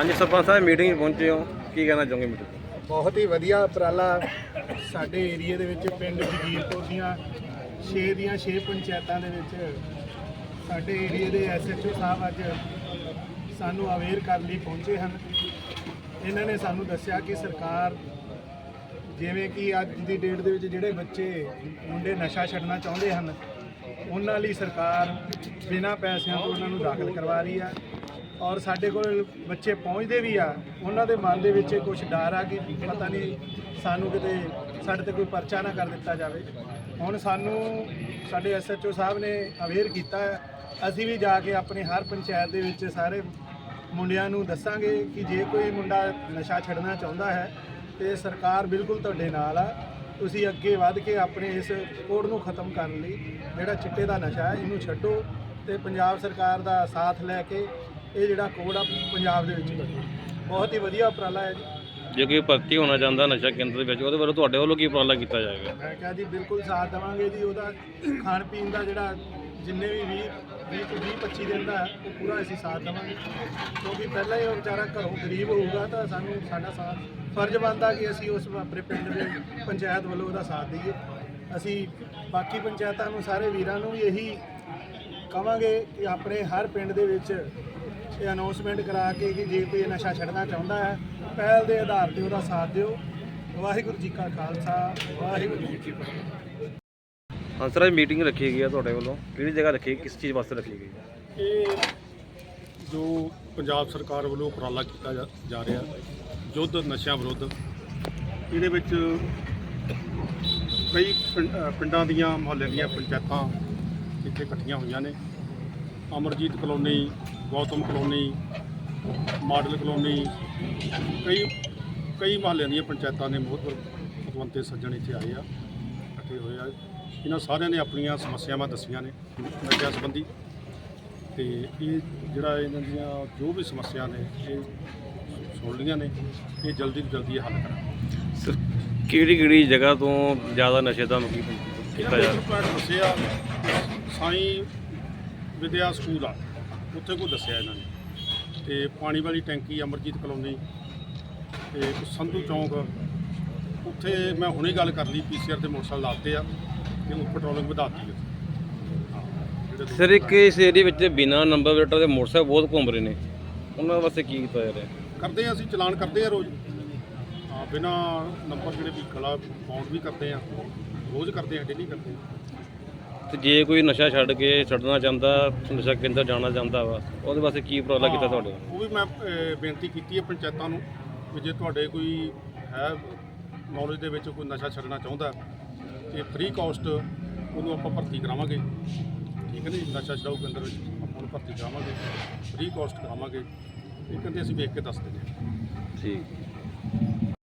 ਹਾਂਜੀ, ਸਰਪੰਚ ਸਾਹਿਬ ਮੀਟਿੰਗ ਪਹੁੰਚੇ ਹੋ। ਕੀ ਕਹਿਣਾ ਚਾਹੋਗੇ ਮੀਟਿੰਗ ਬਹੁਤ ਹੀ ਵਧੀਆ ਉਪਰਾਲਾ ਸਾਡੇ ਏਰੀਏ ਦੇ ਵਿੱਚ, ਪਿੰਡ ਜਗੀਰਪੁਰ ਦੀਆਂ 6 ਦੀਆਂ 6 ਪੰਚਾਇਤਾਂ ਦੇ ਵਿੱਚ ਸਾਡੇ ਏਰੀਏ ਦੇ ਐਸਐਚਓ ਸਾਹਿਬ ਅੱਜ ਸਾਨੂੰ ਅਵੇਅਰ ਕਰਨ ਲਈ ਪਹੁੰਚੇ ਹਨ। ਇਹਨਾਂ ਨੇ ਸਾਨੂੰ ਦੱਸਿਆ ਕਿ ਸਰਕਾਰ ਜਿਵੇਂ ਕਿ ਅੱਜ ਦੀ ਡੇਟ ਦੇ ਵਿੱਚ ਜਿਹੜੇ ਬੱਚੇ, ਮੁੰਡੇ ਨਸ਼ਾ ਛੱਡਣਾ ਚਾਹੁੰਦੇ ਹਨ, ਉਹਨਾਂ ਲਈ ਸਰਕਾਰ ਬਿਨਾਂ ਪੈਸਿਆਂ ਤੋਂ ਉਹਨਾਂ ਨੂੰ ਦਾਖਲ ਕਰਵਾ ਰਹੀ ਹੈ ਔਰ ਸਾਡੇ ਕੋਲ ਬੱਚੇ ਪਹੁੰਚਦੇ ਵੀ ਆ, ਉਹਨਾਂ ਦੇ ਮਨ ਦੇ ਵਿੱਚ ਕੁਝ ਡਰ ਆ ਕਿ ਪਤਾ ਨਹੀਂ ਸਾਨੂੰ ਕਿਤੇ ਸਾਡੇ ਤੇ ਕੋਈ ਪਰਚਾ ਨਾ ਕਰ ਦਿੱਤਾ ਜਾਵੇ ਹੁਣ ਸਾਨੂੰ ਸਾਡੇ ਐਸਐਚਓ ਸਾਹਿਬ ਨੇ ਅਵੇਅਰ ਕੀਤਾ ਹੈ। ਅਸੀਂ ਵੀ ਜਾ ਕੇ ਆਪਣੇ ਹਰ ਪੰਚਾਇਤ ਦੇ ਵਿੱਚ ਸਾਰੇ ਮੁੰਡਿਆਂ ਨੂੰ ਦੱਸਾਂਗੇ ਕਿ ਜੇ ਕੋਈ ਮੁੰਡਾ ਨਸ਼ਾ ਛੱਡਣਾ ਚਾਹੁੰਦਾ ਹੈ, ਤੇ ਸਰਕਾਰ ਬਿਲਕੁਲ ਤੁਹਾਡੇ ਨਾਲ ਆ ਤੁਸੀਂ ਅੱਗੇ ਵੱਧ ਕੇ ਆਪਣੇ ਇਸ ਕੋੜ ਨੂੰ ਖਤਮ ਕਰਨ ਲਈ ਜਿਹੜਾ ਚਿੱਟੇ ਦਾ ਨਸ਼ਾ ਹੈ, ਇਹਨੂੰ ਛੱਡੋ ਤੇ ਪੰਜਾਬ ਸਰਕਾਰ ਦਾ ਸਾਥ ਲੈ ਕੇ ਇਹ ਜਿਹੜਾ ਕੋਡ ਆ ਪੰਜਾਬ ਦੇ ਵਿੱਚ ਬਹੁਤ ਹੀ ਵਧੀਆ ਉਪਰਾਲਾ ਹੈ ਜੀ। ਜੇ ਕੋਈ ਭਰਤੀ ਹੋਣਾ ਚਾਹੁੰਦਾ ਨਸ਼ਾ ਕੇਂਦਰ ਦੇ ਵਿੱਚ ਉਹਦੇ ਵੱਲੋਂ ਤੁਹਾਡੇ ਵੱਲੋਂ ਕੀ ਉਪਰਾਲਾ ਕੀਤਾ ਜਾਏਗਾ? ਮੈਂ ਕਿਹਾ ਜੀ ਬਿਲਕੁਲ ਸਾਥ ਦੇਵਾਂਗੇ ਜੀ। ਉਹਦਾ ਖਾਣ ਪੀਣ ਦਾ ਜਿਹੜਾ ਜਿੰਨੇ ਵੀ 20 20 ਤੋਂ 20 25 ਦਿਨ ਦਾ ਹੈ, ਉਹ ਪੂਰਾ ਅਸੀਂ ਸਾਥ ਦੇਵਾਂਗੇ। ਕਿਉਂਕਿ ਪਹਿਲਾਂ ਹੀ ਉਹ ਵਿਚਾਰਾ ਘਰੋਂ ਗਰੀਬ ਹੋਊਗਾ ਤਾਂ ਸਾਨੂੰ ਸਾਡਾ ਸਾਥ ਫਰਜ਼ ਬਣਦਾ ਕਿ ਅਸੀਂ ਉਸ ਆਪਣੇ ਪਿੰਡ ਦੇ ਪੰਚਾਇਤ ਵੱਲੋਂ ਉਹਦਾ ਸਾਥ ਦਈਏ। ਅਸੀਂ ਬਾਕੀ ਪੰਚਾਇਤਾਂ ਨੂੰ ਸਾਰੇ ਵੀਰਾਂ ਨੂੰ ਵੀ ਇਹੀ ਕਵਾਂਗੇ ਕਿ ਆਪਣੇ ਹਰ ਪਿੰਡ ਦੇ ਵਿੱਚ ਇਹ ਅਨਾਉਂਸਮੈਂਟ ਕਰਾ ਕੇ ਕਿ ਜੇ ਕੋਈ ਨਸ਼ਾ ਛੱਡਣਾ ਚਾਹੁੰਦਾ ਹੈ ਪਹਿਲ ਦੇ ਆਧਾਰ ਤੇ ਉਹਦਾ ਸਾਥ ਦਿਓ। ਵਾਹਿਗੁਰੂ ਜੀ ਕਾ ਖਾਲਸਾ ਵਾਹਿਗੁਰੂ ਜੀ ਕੀ ਫਤਿਹ। ਹਾਂ ਸਰ ਅੱਜ ਮੀਟਿੰਗ ਰੱਖੀ ਗਈ ਹੈ ਤੁਹਾਡੇ ਵੱਲੋਂ। ਕਿਹੜੀ ਜਗ੍ਹਾ ਰੱਖੀ? ਕਿਸ ਚੀਜ਼ ਵਾਸਤੇ ਰੱਖੀ ਗਈ? ਹੈ ਇਹ ਜੋ ਪੰਜਾਬ ਸਰਕਾਰ ਵੱਲੋਂ ਉਪਰਾਲਾ ਕੀਤਾ ਜਾ- ਜਾ ਰਿਹਾ ਯੁੱਧ ਨਸ਼ਿਆਂ ਵਿਰੁੱਧ ਇਹਦੇ ਵਿੱਚ ਕਈ ਪਿੰਡਾਂ ਦੀਆਂ ਮੁਹੱਲੇ ਦੀਆਂ ਪੰਚਾਇਤਾਂ ਇੱਥੇ ਇਕੱਠੀਆਂ ਹੋਈਆਂ ਨੇ। Amarjit colony Gautam colony model colony ਕਈ ਕਈ ਮੁਹੱਲਿਆਂ ਦੀਆਂ ਪੰਚਾਇਤਾਂ ਨੇ ਬਹੁਤ ਭਗਵੰਤੇ ਸੱਜਣ ਇੱਥੇ ਆਏ ਆ ਇਕੱਠੇ ਹੋਏ ਆ। ਇਹਨਾਂ ਸਾਰਿਆਂ ਨੇ ਆਪਣੀਆਂ ਸਮੱਸਿਆਵਾਂ ਦੱਸੀਆਂ ਨੇ ਨਸ਼ਿਆਂ ਸੰਬੰਧੀ ਤੇ ਇਹ ਜਿਹੜਾ ਇਹਨਾਂ ਦੀਆਂ ਜੋ ਵੀ ਸਮੱਸਿਆ ਨੇ ਇਹ ਸੁਣ ਲਈਆਂ ਨੇ ਇਹ ਜਲਦੀ ਤੋਂ ਜਲਦੀ ਹੱਲ ਕਰਾਂਗੇ। ਸਰ ਕਿਹੜੀ ਕਿਹੜੀ ਜਗ੍ਹਾ ਤੋਂ ਜ਼ਿਆਦਾ ਨਸ਼ੇ ਦਾ ਮੁਕੀ ਕੀਤਾ ਜਾ ਦੱਸਿਆ ਸਾਈਂ ਵਿਦਿਆ ਸਕੂਲ ਆ ਉੱਥੇ ਕੋਈ ਦੱਸਿਆ ਇਹਨਾਂ ਨੇ। ਤੇ ਪਾਣੀ ਵਾਲੀ ਟੈਂਕੀ ਅਮਰਜੀਤ ਕਲੋਨੀ ਤੇ ਸੰਧੂ ਚੌਂਕ ਉੱਥੇ ਮੈਂ ਹੁਣੇ ਗੱਲ ਕਰ ਲਈ ਪੀਸੀਆਰ ਦੇ ਮੋਟਰਸਾਈਕਲ ਲਾਤੇ ਆ ਤੇ ਉਹ ਪੈਟਰੋਲਿੰਗ ਵਧਾਤੀ ਆ। ਸਰ ਇੱਕ ਇਸ ਏਰੀਆ ਵਿੱਚ ਬਿਨਾ ਨੰਬਰ ਪਲੇਟਾਂ ਦੇ ਮੋਟਰਸਾਈਕਲ ਬਹੁਤ ਘੁੰਮ ਰਹੇ ਨੇ। ਉਹਨਾਂ ਵਾਸਤੇ ਕੀ ਕੀਤਾ ਜਾ ਰਿਹਾ? ਕਰਦੇ ਆ ਅਸੀਂ ਚਲਾਨ ਕਰਦੇ ਆ ਰੋਜ਼। ਹਾਂ ਬਿਨਾ ਨੰਬਰ ਜਿਹੜੇ ਵੀ ਖਲਾ ਬਾਉਂਡ ਵੀ ਕਰਦੇ ਆ ਰੋਜ਼ ਕਰਦੇ ਆ ਡੇਲੀ ਕਰਦੇ ਆ। ਤੇ ਜੇ ਕੋਈ ਨਸ਼ਾ ਛੱਡ ਕੇ ਛੱਡਣਾ ਚਾਹੁੰਦਾ ਨਸ਼ਾ ਕੇਂਦਰ ਜਾਣਾ ਚਾਹੁੰਦਾ ਵਾ ਉਹਦੇ ਵਾਸਤੇ ਕੀ ਉਪਰਾਲਾ ਕੀਤਾ ਤੁਹਾਡੇ? ਉਹ ਵੀ ਮੈਂ ਅਹ, ਬੇਨਤੀ ਕੀਤੀ ਹੈ ਪੰਚਾਇਤਾਂ ਨੂੰ ਕਿ ਜੇ ਤੁਹਾਡੇ ਕੋਈ ਹੈ ਨੌਲੇਜ ਦੇ ਵਿੱਚ ਕੋਈ ਨਸ਼ਾ ਛੱਡਣਾ ਚਾਹੁੰਦਾ ਤੇ ਫ੍ਰੀ ਕਾਸਟ ਉਹਨੂੰ ਆਪਾਂ ਭਰਤੀ ਕਰਾਵਾਂਗੇ। ਠੀਕ ਹੈ ਜੀ ਨਸ਼ਾ ਛਡਾਊ ਕੇਂਦਰ ਵਿੱਚ ਆਪਾਂ ਉਹਨੂੰ ਭਰਤੀ ਕਰਾਵਾਂਗੇ ਫ੍ਰੀ ਕਾਸਟ ਕਰਾਵਾਂਗੇ। ਇਹ ਕਹਿੰਦੇ ਅਸੀਂ ਵੇਖ ਕੇ ਦੱਸ ਦਿੰਦੇ ਹਾਂ। ਠੀਕ।